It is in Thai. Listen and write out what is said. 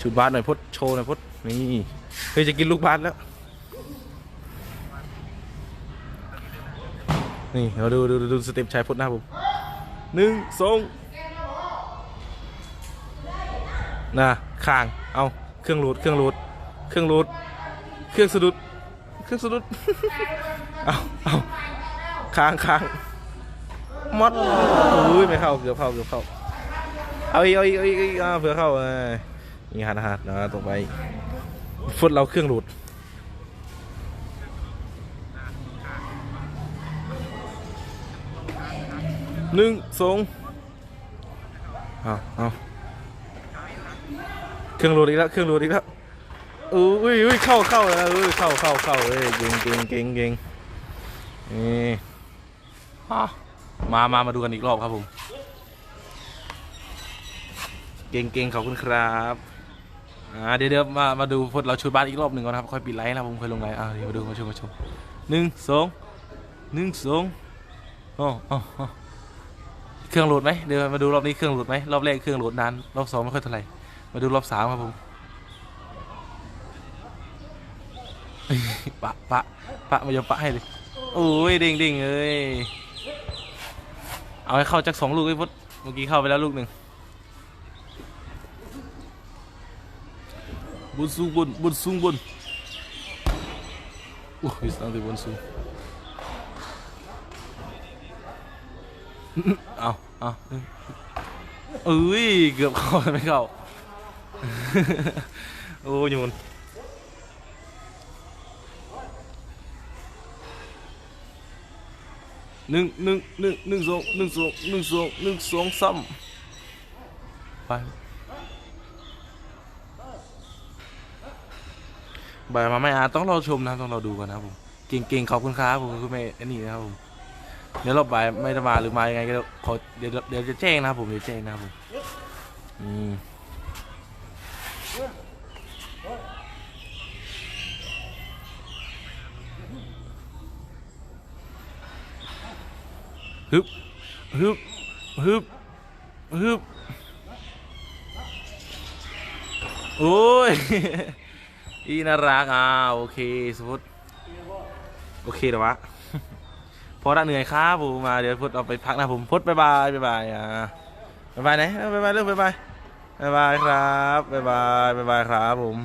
ชุดบาสหน่อยพดโชว์หน่อยพดนี่เฮ้ยจะกินลูกบาสแล้ว นี่เราดูดูดูสเต็ปชายพดหน้าผมหนึ่งสองน่ะข้าง เอาเครื่องรูดเครื่องรูดเครื่องรูดเครื่องสะดุด เครื่องสะดุด เอาเอาค้างค้างมดอุ้ยไม่เข้าเกือบเข้าเกือบเข้า เอาอีกเอาอีกเอาอีกเอาอีกอ่าเผื่อเข้าเอ้ย นี่หันหันนะตรงไปฟุตเราเครื่องรูดหนึ่งสองเอาเอาเครื่องโหลดอีกแล้วเครื่องโหลดอีกแล้วอุ้ยอุ้ยเข้าเข้าแล้วอุ้ยเข้าเข้าเข้าเอ้ยเก่งเก่งเก่งเก่งนี่อะมามามาดูกันอีกรอบครับผม เก่งเก่งขอบคุณครับ อ่าเดี๋ยวเดี๋ยวมามาดูพวกเราชูบ้านอีกรอบหนึ่งก่อนครับค่อยปิดไลฟ์นะผมค่อยลงไลฟ์อ่าเดี๋ยวมาดูมาชมมาชมหนึ่งสองหนึ่งสองอ๋ออ๋ออ๋อเครื่องโหลดไหมเดี๋ยวมาดูรอบนี้เครื่องโหลดไหมรอบแรกเครื่องโหลดนานรอบสองไม่ค่อยเท่าไหร่มาดูรอบสามครับผมปะปะปะมายมปะให้เลยโอ้ยเด้งเด้งเอ้ยเอาให้เข้าจากสองลูกไอ้พุทธเมื่อกี้เข้าไปแล้วลูกหนึ่ง บนสูงบนบนสูงบนโอ้ยสั่งที่บนสูงเอาเอาเอ้ยเกือบ บ่ายมันหนึ่งหนึ่งหนึ่งหนึ่งสองหนึ่งสองหนึ่งสองหนึ่งสองซ้ำไปบายมาไม่อาต้องรอชมนะต้องรอดูกันนะผมเก่งๆขอบคุณครับผมคุณแม่อันนี้นะครับผมเดี๋ยวเราไปไม่ได้มาหรือมายังไงก็ขอเดี๋ยวเดี๋ยวจะแจ้งนะครับผมเดี๋ยวแจ้งนะครับผมอืมฮึบฮึบฮึบฮึบโอ้ย อีน่ารักอ่าโอเคสมมติโอเคเดี๋ยววะพอละเหนื่อยครับผมมาเดี๋ยวพุทธเอาไปพักนะผมพุทธบายบายบายบายอ่าบายบายไหนบายบายเรื่องบายบายบายบายครับบายบายบายบายครับผม